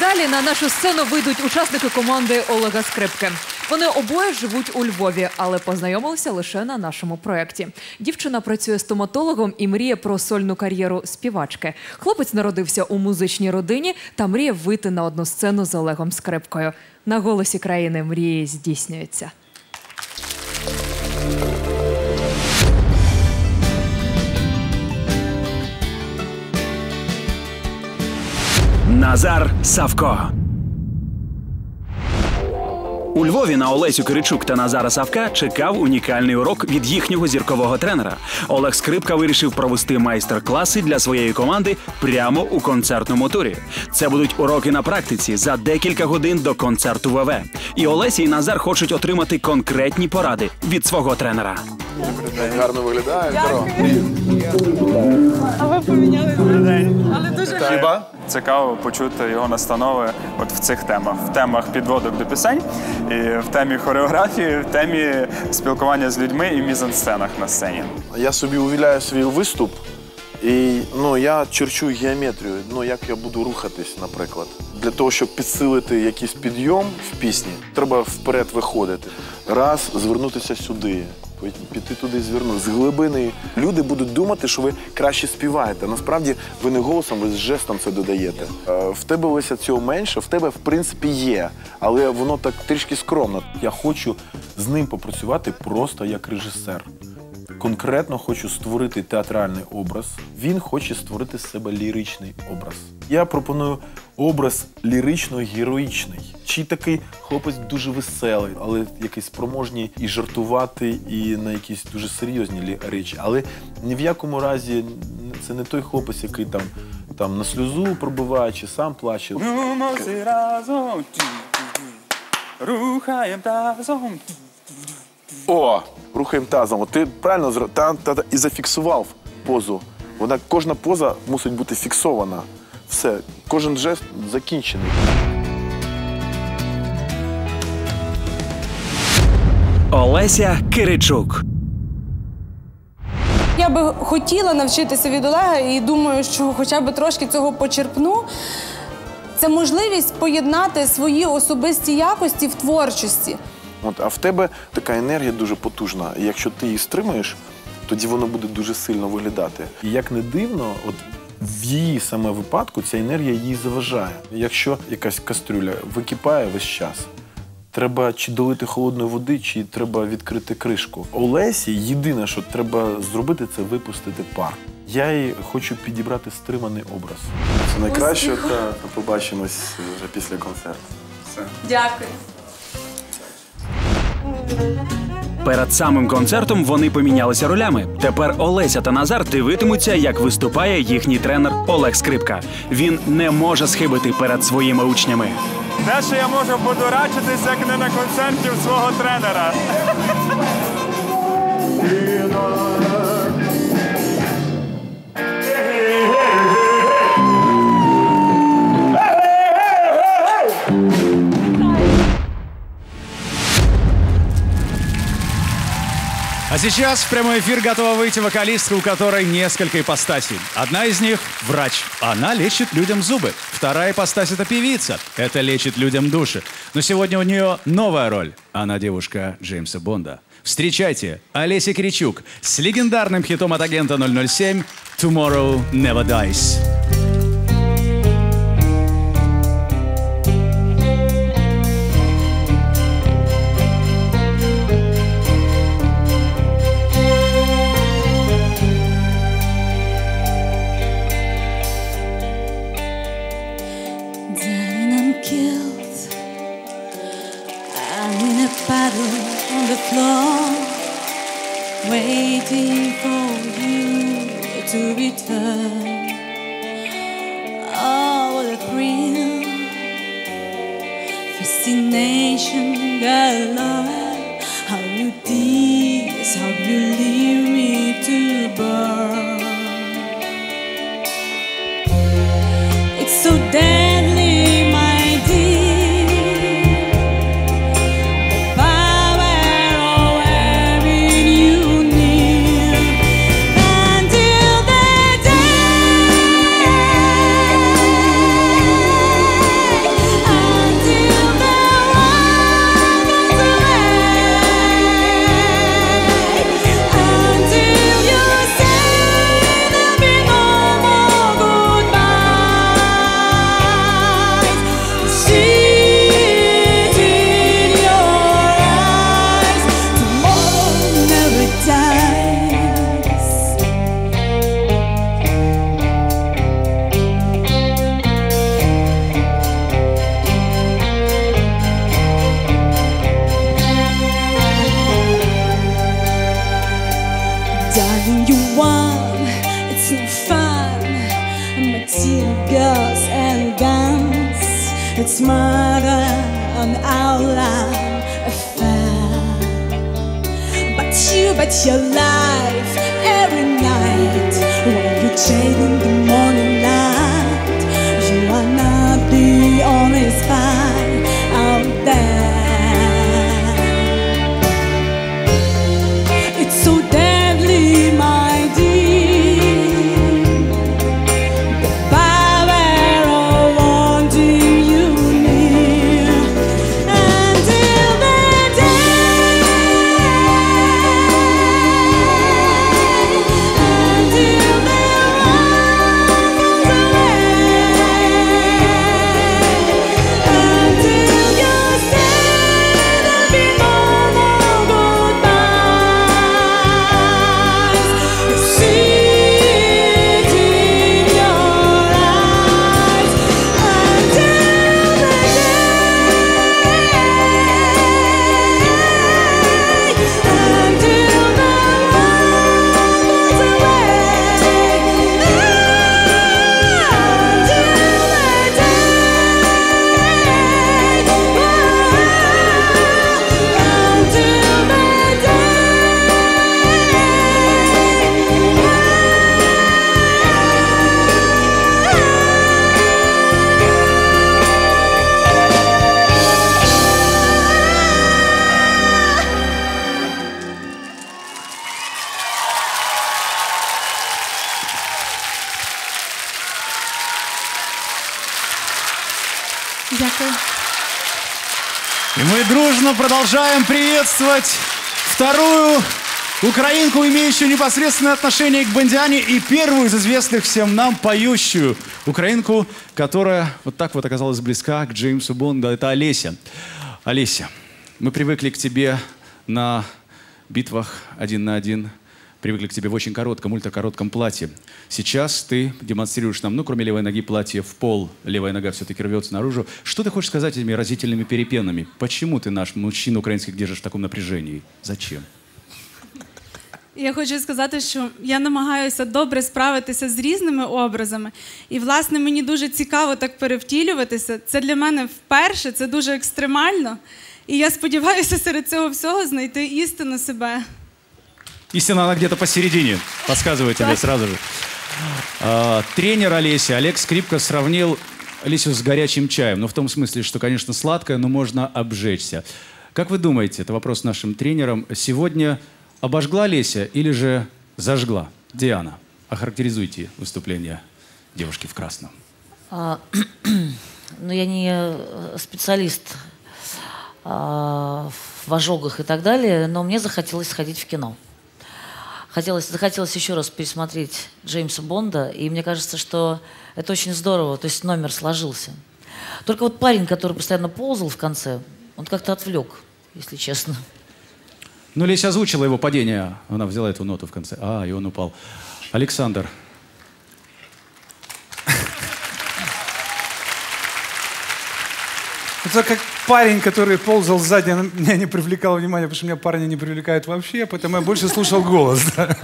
Далі на нашу сцену вийдуть учасники команди Олега Скрипки. Вони обоє живуть у Львові, але познайомилися лише на нашому проєкті. Дівчина працює стоматологом і мріє про сольну кар'єру співачки. Хлопець народився у музичній родині та мріє вийти на одну сцену з Олегом Скрипкою. На голосі країни мрії здійснюються. Назар Савко. У Львові на Олесю Киричук та Назара Савка чекав унікальний урок від їхнього зіркового тренера. Олег Скрипка вирішив провести майстер-класи для своєї команди прямо у концертному турі. Це будуть уроки на практиці за декілька годин до концерту ВВ. І Олеся і Назар хочуть отримати конкретні поради від свого тренера. Гарно виглядає. А ви помінялися. Але дуже Хіба? Цікаво почути його настанови от в цих темах: в темах підводок до пісень, і в темі хореографії, в темі спілкування з людьми і мізансценах на сцені. Я собі увіляю свій виступ, і ну, я черчу геометрію, ну, як я буду рухатись, наприклад. Для того, щоб підсилити якийсь підйом в пісні, треба вперед виходити. Раз, звернутися сюди. Піти туди звернути. З глибини люди будуть думати, що ви краще співаєте. Насправді ви не голосом, ви з жестом це додаєте. Е, В тебе Леся цього менше, в тебе в принципі є, але воно так трішки скромно. Я хочу з ним попрацювати просто як режисер. Конкретно хочу створити театральний образ. Він хоче створити з себе ліричний образ. Я пропоную образ лірично-героїчний. Чи такий хлопець дуже веселий, але якийсь спроможний і жартувати, і на якісь дуже серйозні речі. Але ні в якому разі це не той хлопець, який там, там на сльозу пробиває чи сам плаче. Разом. Рухаємо тазом. О, рухаємо тазом. От ти правильно зро- та, та, та, і зафіксував позу. Вона кожна поза мусить бути фіксована. Все, кожен жест закінчений. Олеся Киричук. Я би хотіла навчитися від Олега і думаю, що хоча б трошки цього почерпну. Це можливість поєднати свої особисті якості в творчості. От, а в тебе така енергія дуже потужна. І якщо ти її стримаєш, тоді воно буде дуже сильно виглядати. І як не дивно, от в її саме випадку ця енергія їй заважає. Якщо якась кастрюля википає весь час, треба чи долити холодної води, чи треба відкрити кришку. Олесі єдине, що треба зробити, це випустити пар. Я їй хочу підібрати стриманий образ. Це найкраще, та побачимось вже після концерту. Дякую. Перед самим концертом вони помінялися ролями. Тепер Олеся та Назар дивитимуться, як виступає їхній тренер Олег Скрипка. Він не може схибити перед своїми учнями. Те, що я можу подурачитись, як не на концерті свого тренера. А сейчас в прямой эфир готова выйти вокалистка, у которой несколько ипостасей. Одна из них – врач. Она лечит людям зубы. Вторая ипостась – это певица. Это лечит людям души. Но сегодня у нее новая роль. Она девушка Джеймса Бонда. Встречайте, Олеся Кричук с легендарным хитом от агента 007 «Tomorrow Never Dies». That love, how you tease, how you leave me to burn. It's so deadly, city girls and guns. It's murder on our line affair. But you bet your life every night when you're change. Дружно продолжаем приветствовать вторую украинку, имеющую непосредственное отношение к Бондиане, и первую из известных всем нам поющую украинку, которая вот так вот оказалась близка к Джеймсу Бонду. Это Олеся. Олеся, мы привыкли к тебе на битвах один на один, привыкли к тебе в очень коротком, ультракоротком платье. Сейчас ты демонстрируешь нам, ну, кроме левой ноги, платье в пол, левая нога все-таки рвется наружу. Что ты хочешь сказать этими разительными перепенами? Почему ты наш мужчина украинских держишь в таком напряжении? Зачем? Я хочу сказати, що я намагаюся добре справитися з різними образами. І, власне, мені дуже цікаво так перевтілюватися. Це для мене вперше, це дуже екстремально. І я сподіваюся серед цього всього знайти істину себе. Истина, она где-то посередине, подсказывает тебе сразу же. А, тренер Олеся, Олег Скрипка, сравнил Олесю с горячим чаем. Ну, в том смысле, что, конечно, сладкое, но можно обжечься. Как вы думаете, это вопрос нашим тренерам, сегодня обожгла Леся или же зажгла? Диана, охарактеризуйте выступление девушки в красном. А, Ну, я не э, специалист а, в ожогах и так далее, но мне захотелось сходить в кино. Хотелось, захотелось еще раз пересмотреть Джеймса Бонда, и мне кажется, что это очень здорово, то есть номер сложился. Только вот парень, который постоянно ползал в конце, он как-то отвлек, если честно. Ну, Леся озвучила его падение. Она взяла эту ноту в конце. А, и он упал. Александр, Это как парень, который ползал сзади, он меня не привлекал внимания, потому что меня парни не привлекают вообще, поэтому я больше слушав голос. Да.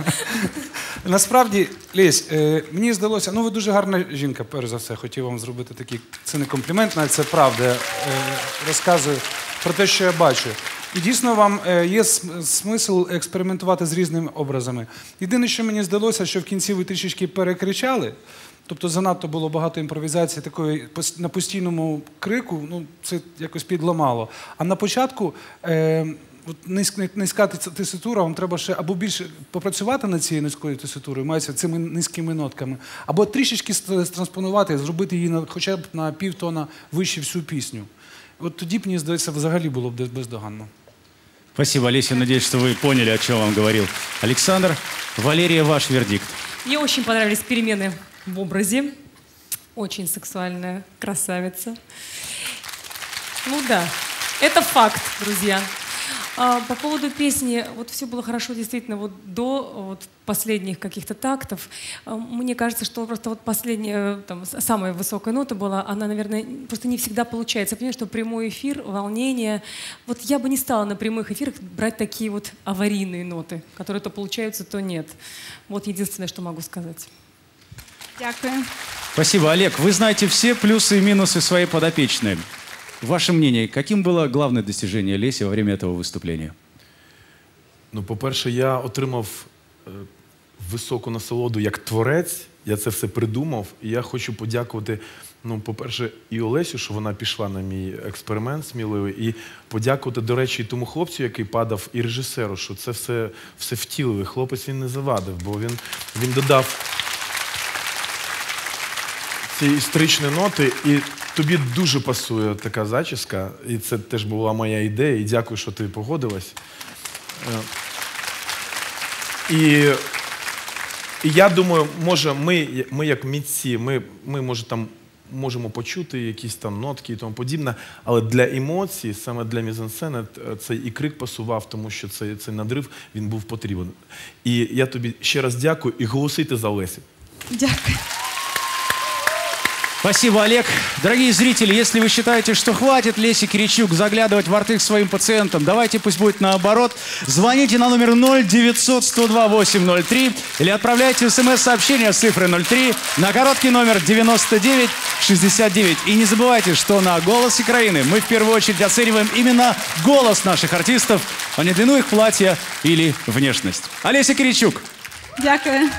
Насправді, Лесь, е, мені здалося, ну ви дуже гарна жінка, перш за все, хотів вам зробити такий, це не комплімент, навіть це правда. Е, розказую про те, що я бачу. І дійсно вам е, є см- смисл експериментувати з різними образами. Єдине, що мені здалося, що в кінці ви трішечки перекричали. Тобто занадто було багато імпровізації такої на постійному крику, ну це якось підламало. А на початку е, низька теситура, вам треба ще або більше попрацювати над цією низькою теситурою, мається цими низькими нотками, або трішечки странспонувати, зробити її на, хоча б на півтона вище всю пісню. От тоді б, мені здається, взагалі було б бездоганно. спасибо, Олеся. Надеюсь, что вы поняли, о чем вам говорил Александр. Валерия, ваш вердикт. Мне очень понравились перемены в образе. Очень сексуальная красавица. Ну да, это факт, друзья. А, по поводу песни, вот все было хорошо действительно вот до вот, последних каких-то тактов. А, Мне кажется, что просто вот последняя, там, самая высокая нота была, она, наверное, просто не всегда получается. Я понимаю, что прямой эфир, волнение. Вот я бы не стала на прямых эфирах брать такие вот аварийные ноты, которые то получаются, то нет. Вот единственное, что могу сказать. Дякую. Спасибо, Олег. Вы знаете все плюсы и минусы своей подопечной. Ваше мнение, каким было главное достижение Леси во время этого выступления? Ну, по-перше, я отримав е, високу насолоду як творець. Я це все придумав. І я хочу подякувати, ну, по-перше, і Олесю, що вона пішла на мій експеримент сміливий, і подякувати, до речі, і тому хлопцю, який падав, і режисеру, що це все, все втілив. І Хлопець він не завадив, бо він, він додав ці історичні ноти, і тобі дуже пасує така зачіска. І це теж була моя ідея. І дякую, що ти погодилась. Е, І, і я думаю, може, ми, ми як митці, ми, ми може там можемо почути якісь там нотки і тому подібне, але для емоцій, саме для мізансцени, цей і крик пасував, тому що цей, цей надрив він був потрібен. І я тобі ще раз дякую і голосуйте за Олесі. Дякую. Спасибо, Олег. Дорогие зрители, если вы считаете, что хватит Леси Киричук заглядывать в рты к своим пациентам, давайте пусть будет наоборот. Звоните на номер 0900 102 803 или отправляйте смс-сообщение с цифрой 03 на короткий номер 99 69. И не забывайте, что на «Голосе Украины» мы в первую очередь оцениваем именно голос наших артистов, а не длину их платья или внешность. Олеся Киричук. Дякую.